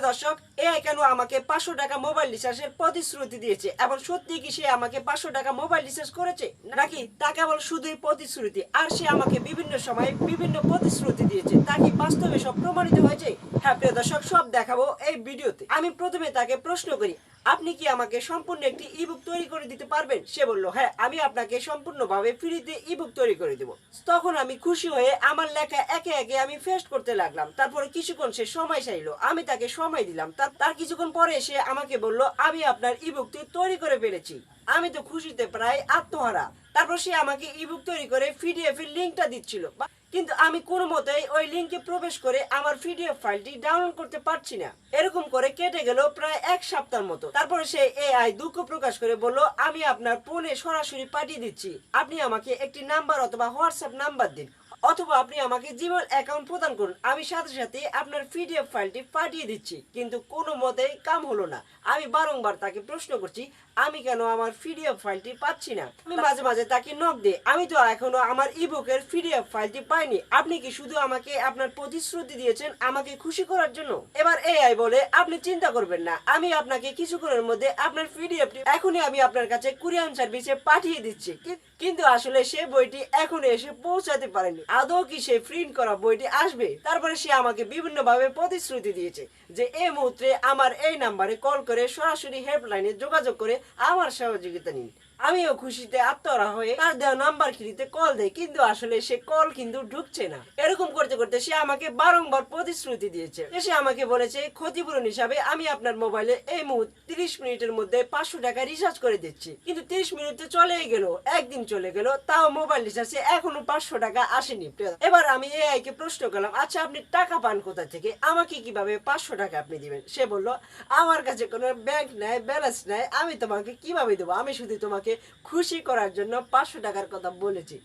প্রিয় দর্শক, এ কেন আমাকে পাঁচশো টাকা মোবাইল রিচার্জের প্রতিশ্রুতি দিয়েছে? এবং সত্যি কি সে আমাকে পাঁচশো টাকা মোবাইল রিচার্জ করেছে? নাকি তা কেবল শুধুই প্রতিশ্রুতি? আর সে আমাকে বিভিন্ন সময় বিভিন্ন প্রতিশ্রুতি দিয়েছে। তা কি বাস্তবে সব প্রমাণিত হয়েছে? হ্যাঁ প্রিয় দর্শক, সব দেখাবো এই ভিডিওতে। আমি প্রথমে তাকে প্রশ্ন করি, আপনি কি আমাকে সম্পূর্ণ একটি ইবুক তৈরি করে দিতে পারবেন? সে বলল হ্যাঁ আমি আপনাকে সম্পূর্ণভাবে ফ্রিতে ইবুক তৈরি করে দেব। তখন আমি খুশি হয়ে আমার লেখা একে একে আমি ফেস্ট করতে লাগলাম। তারপরে কিছুক্ষণ সে সময় চাইলো, আমি তাকে সময় দিলাম। তার কিছুক্ষণ পরে সে আমাকে বলল, আমি আপনার ইবুকটি তৈরি করে ফেলেছি। আমি তো খুশিতে প্রায় আত্মহারা। তারপর সে আমাকে ইবুক তৈরি করে পিডিএফ এর লিঙ্কটা দিচ্ছিল। কিন্তু আমি কোনো মতেই ওই লিঙ্কে প্রবেশ করে আমার পিডিএফ ফাইলটি ডাউনলোড করতে পারছি না। এরকম করে কেটে গেল প্রায় এক সপ্তাহের মতো। তারপরে সে এআই দুঃখ প্রকাশ করে বলল, আমি আপনার ফোনে সরাসরি পাঠিয়ে দিচ্ছি। আপনি আমাকে একটি নাম্বার অথবা হোয়াটসঅ্যাপ নাম্বার দিন। অথবা আপনি আমাকে জিমেল অ্যাকাউন্ট প্রদান করুন। আমি সাথে সাথে আপনার পিডিএফ ফাইলটি পাঠিয়ে দিচ্ছি। কিন্তু কোনো মতেই কাম হলো না। আমি বারংবার তাকে প্রশ্ন করছি আমি কেন আমার পিডিএফ ফাইলটি পাচ্ছি না? আমি মাঝে মাঝে তাকে নক দিই। আমি তো এখনও আমার ইবুকের পিডিএফ ফাইলটি পাইনি। আপনি কি শুধু আমাকে আপনার প্রতিশ্রুতি দিয়েছেন আমাকে খুশি করার জন্য? এবার এআই বলে আপনি চিন্তা করবেন না। আমি আপনাকে কিছুক্ষণের মধ্যে আপনার পিডিএফটি এখনই আমি আপনার কাছে কুরিয়ান সার্ভিসে পাঠিয়ে দিচ্ছি। কিন্তু আসলে সে বইটি এখনও এসে পৌঁছাতে পারেনি। আদৌ কি সে প্রিন্ট করা বইটি আসবে? তারপরে সে আমাকে বিভিন্ন ভাবে প্রতিশ্রুতি দিয়েছে যে এই মুহূর্তে আমার এই নাম্বারে কল করে সরাসরি হেল্পলাইনে যোগাযোগ করে আমার সহযোগিতা নিন। আমিও খুশিতে আত্মরা হয়ে তার দেওয়া নাম্বার কিনিতে কল দেয়, কিন্তু আসলে সে কল কিন্তু ঢুকছে না। এরকম করতে করতে সে আমাকে বারংবার প্রতিশ্রুতি দিয়েছে। সে আমাকে বলেছে, ক্ষতিপূরণ হিসাবে আমি আপনার মোবাইলে এই মুহূর্তে তিরিশ মিনিটের মধ্যে পাঁচশো টাকা রিচার্জ করে দিচ্ছি। কিন্তু তিরিশ মিনিটে চলেই গেল, একদিন চলে গেল, তাও মোবাইল রিচার্জে এখনও পাঁচশো টাকা আসেনি। এবার আমি এআই কে প্রশ্ন করলাম আচ্ছা আপনি টাকা পান কোথা থেকে? আমাকে কীভাবে পাঁচশো টাকা আপনি দিবেন? সে বলল, আমার কাছে কোনো ব্যাংক নাই ব্যালেন্স নাই, আমি তোমাকে কীভাবে দেবো? আমি শুধু তোমাকে খুশি করার জন্য পাঁচশো টাকার কথা বলেছি।